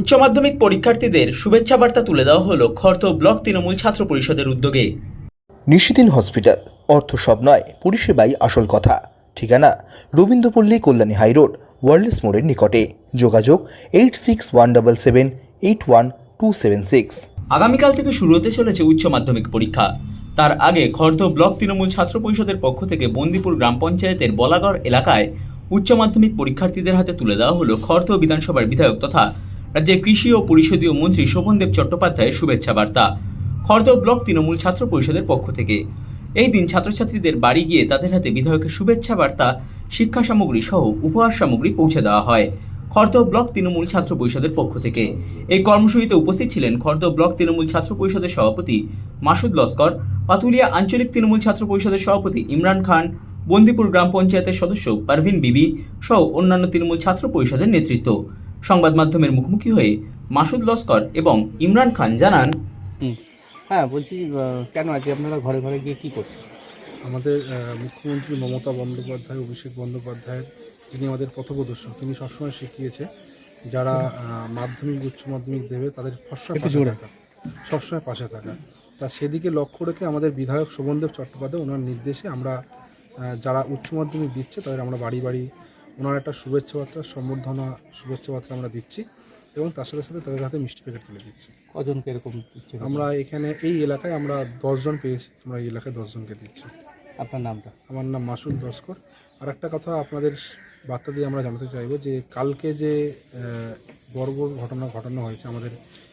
উচ্চ মাধ্যমিক পরীক্ষার্থীদের শুভেচ্ছা বার্তা তুলে দেওয়া হলো খর্ত ব্লক তৃণমূল ছাত্র পরিষদের উদ্যোগে। নিশিদিন হসপিটাল অর্থ সব নয় পরিষেবাই আসল কথা। ঠিকানা রবীন্দ্রপল্লী কল্যাণী হাইরোড ওয়ার্ল্ডস মোড়ের নিকটে। যোগাযোগ eight six one double seven eight one two seven six. আগামীকাল থেকে শুরু হতে চলেছে উচ্চ মাধ্যমিক পরীক্ষা। তার আগে খর্দ ব্লক তৃণমূল ছাত্র পরিষদের পক্ষ থেকে বন্দিপুর গ্রাম পঞ্চায়েতের বলাগড় এলাকায় উচ্চ মাধ্যমিক পরীক্ষার্থীদের হাতে তুলে দেওয়া হলো খর্দ বিধানসভার বিধায়ক তথা রাজ্যের কৃষি ও পরিষদীয় মন্ত্রী শোভনদেব চট্টোপাধ্যায়ের শুভেচ্ছা বার্তা। খর্দ ব্লক তৃণমূল ছাত্র পরিষদের পক্ষ থেকে। এই দিন ছাত্রছাত্রীদের বাড়ি গিয়ে তাদের হাতে বিধায়কের শুভেচ্ছা বার্তা, শিক্ষা সামগ্রী সহ উপহার সামগ্রী পৌঁছে দেওয়া হয় খর্দ ব্লক তৃণমূল ছাত্র পরিষদের পক্ষ থেকে। এই কর্মসূচিতে উপস্থিত ছিলেন খর্দ ব্লক তৃণমূল ছাত্র পরিষদের সভাপতি মাসুদ লস্কর, পাতুলিয়া আঞ্চলিক তৃণমূল ছাত্র পরিষদের সভাপতি ইমরান খান, বন্দিপুর গ্রাম পঞ্চায়েতের সদস্য পারভিন বিবি সহ অন্যান্য তৃণমূল ছাত্র পরিষদের নেতৃত্ব। সংবাদ মাধ্যমের মুখোমুখি হয়ে মাসুদ লস্কর এবং ইমরান খান জানান হুম। হ্যাঁ বলছি কেন আজকে আপনারা ঘরে ঘরে গিয়ে কী করছেন? আমাদের মুখ্যমন্ত্রী মমতা বন্দ্যোপাধ্যায় অভিষেক বন্দ্যোপাধ্যায়ের যিনি আমাদের পথপ্রদর্শক তিনি সবসময় শিখিয়েছে যারা মাধ্যমিক উচ্চ মাধ্যমিক দেবে তাদের সবসময় একটু পাশে। থাকা সবসময় পাশে থাকা। তা সেদিকে লক্ষ্য রেখে আমাদের বিধায়ক শোভনদেব চট্টোপাধ্যায় ওনার নির্দেশে আমরা যারা উচ্চ মাধ্যমিক দিচ্ছে তাদের আমরা বাড়ি বাড়ি ওনার একটা শুভেচ্ছা বার্তা সম্বর্ধনা শুভেচ্ছা বার্তা আমরা দিচ্ছি এবং তার সাথে সাথে তাদের হাতে মিষ্টি প্যাকেট তুলে দিচ্ছি। কজনকে এরকম দিচ্ছে? আমরা এখানে এই এলাকায় আমরা দশজন পেয়েছি আমরা এই এলাকায় দশজনকে দিচ্ছি। আপনার নামটা? আমার নাম মাসুদ দস্কর। আর একটা কথা আপনাদের বার্তা দিয়ে আমরা জানাতে চাইব যে কালকে যে বড় বড় ঘটনা ঘটানো হয়েছে আমাদের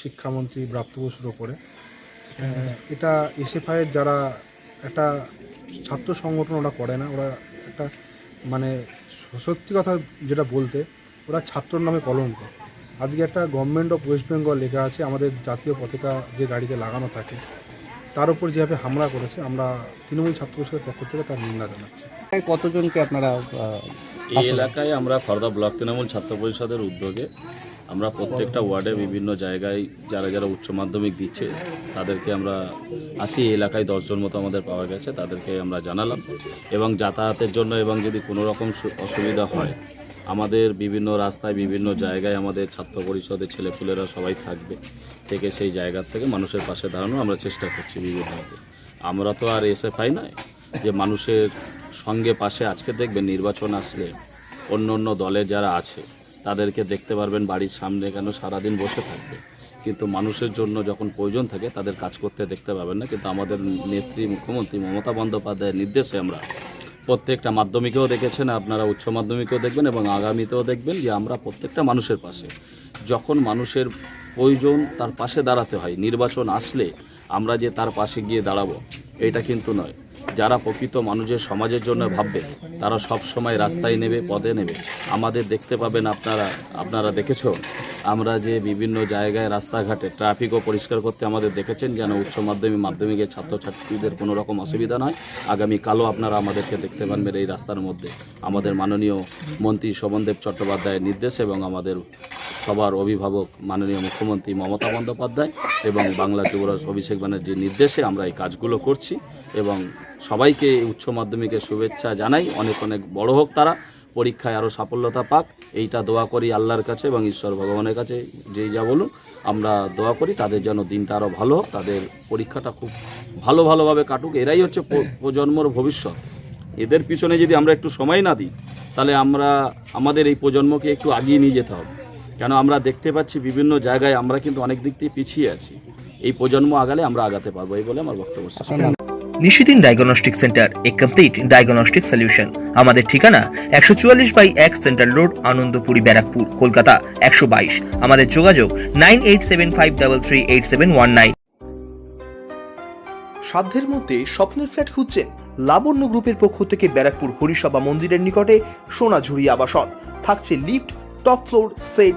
শিক্ষামন্ত্রী ব্রাত্য বসুর ওপরে এটা এসএফআইয়ের যারা একটা ছাত্র সংগঠন ওরা করে না ওরা একটা মানে সত্যি কথা যেটা বলতে ওরা ছাত্রর নামে কলঙ্ক। আজকে একটা গভর্নমেন্ট অফ ওয়েস্ট বেঙ্গল লেখা আছে আমাদের জাতীয় পতাকা যে গাড়িতে লাগানো থাকে তার উপর যেভাবে হামলা করেছে আমরা তৃণমূল ছাত্র পরিষদের পক্ষ থেকে তার নিন্দা জানাচ্ছি। কতজনকে আপনারা এই এলাকায় আমরা ফরদা ব্লক তৃণমূল ছাত্র পরিষদের উদ্যোগে আমরা প্রত্যেকটা ওয়ার্ডে বিভিন্ন জায়গায় যারা যারা উচ্চ মাধ্যমিক দিচ্ছে, তাদেরকে আমরা আসি এলাকায় দশজন মতো আমাদের পাওয়া গেছে, তাদেরকে আমরা জানালাম। এবং যাতায়াতের জন্য এবং যদি কোনো রকম অসুবিধা হয়, আমাদের বিভিন্ন রাস্তায়, বিভিন্ন জায়গায় আমাদের ছাত্র পরিষদের ছেলেপুলেরা সবাই থাকবে থেকে সেই জায়গার থেকে মানুষের পাশে দাঁড়ানো আমরা চেষ্টা করছি বিভিন্নভাবে। আমরা তো আর এসে পাই নয়, যে মানুষের সঙ্গে পাশে আজকে দেখবেন নির্বাচন আসলে অন্য অন্য দলে যারা আছে তাদেরকে দেখতে পারবেন বাড়ির সামনে কেন সারাদিন বসে থাকবে। কিন্তু মানুষের জন্য যখন প্রয়োজন থাকে, তাদের কাজ করতে দেখতে পাবেন না। কিন্তু আমাদের নেত্রী, মুখ্যমন্ত্রী মমতা বন্দ্যোপাধ্যায়ের নির্দেশে আমরা প্রত্যেকটা মাধ্যমিকেও দেখেছেন, আপনারা উচ্চ মাধ্যমিকেও দেখবেন এবং আগামীতেও দেখবেন যে আমরা প্রত্যেকটা মানুষের পাশে। যখন মানুষের প্রয়োজন তার পাশে দাঁড়াতে হয়, নির্বাচন আসলে আমরা যে তার পাশে গিয়ে দাঁড়াবো। এটা কিন্তু নয়। যারা প্রকৃত মানুষের সমাজের জন্য ভাববে, তারা সব সময় রাস্তায় নেবে পদে নেবে। আমাদের দেখতে পাবেন আপনারা আপনারা দেখেছ? আমরা যে বিভিন্ন জায়গায় রাস্তাঘাটে ট্রাফিকও পরিষ্কার করতে আমাদের দেখেছেন, যেন উচ্চ মাধ্যমিক মাধ্যমিকের ছাত্রছাত্রীদের কোনো রকম অসুবিধা নয়। আগামীকালও আপনারা আমাদেরকে দেখতে পারবেন এই রাস্তার মধ্যে। আমাদের মাননীয় মন্ত্রী শোভনদেব চট্টোপাধ্যায়ের নির্দেশ এবং আমাদের সবার অভিভাবক মাননীয় মুখ্যমন্ত্রী মমতা বন্দ্যোপাধ্যায় এবং বাংলা যুবরাজ অভিষেক ব্যানার্জির নির্দেশে আমরা এই কাজগুলো করছি এবং সবাইকে উচ্চ মাধ্যমিকের শুভেচ্ছা জানাই। অনেক অনেক বড় হোক তারা, পরীক্ষায় আরও সাফল্যতা পাক। এইটা দোয়া করি আল্লাহর কাছে এবং ঈশ্বর ভগবানের কাছে, যেই যা বলুন, আমরা দোয়া করি তাদের যেন দিনটা আরও ভালো হোক, তাদের পরীক্ষাটা খুব ভালো ভালোভাবে কাটুক। এরাই হচ্ছে প্রজন্মর ভবিষ্যৎ। এদের পিছনে যদি আমরা একটু সময় না দিই, তাহলে আমরা, আমাদের এই প্রজন্মকে একটু আগিয়ে নিয়ে যেতে হবে। কেন আমরা দেখতে পাচ্ছি বিভিন্ন জায়গায় আমরা কিন্তু অনেক দিক থেকে পিছিয়ে আছি। এই প্রজন্ম আগালে আমরা আগাতে পারব এই বলে আমার বক্তব্য Nishidin diagnostic centre a complete diagnostic solution আমাদের ঠিকানা একশো চুয়াল্লিশ বাই এক সেন্ট্রাল রোড আনন্দপুরি ব্যারাকপুর কলকাতা একশো বাইশ। আমাদের যোগাযোগ nine eight seven five double three eight seven one nine. সাধ্যের মধ্যে স্বপ্নের ফ্ল্যাট খুঁজছেন লাবণ্য গ্রুপের পক্ষ থেকে ব্যারাকপুর হরিসভা মন্দিরের নিকটে সোনাঝুরি আবাসন। থাকছে lift top floor set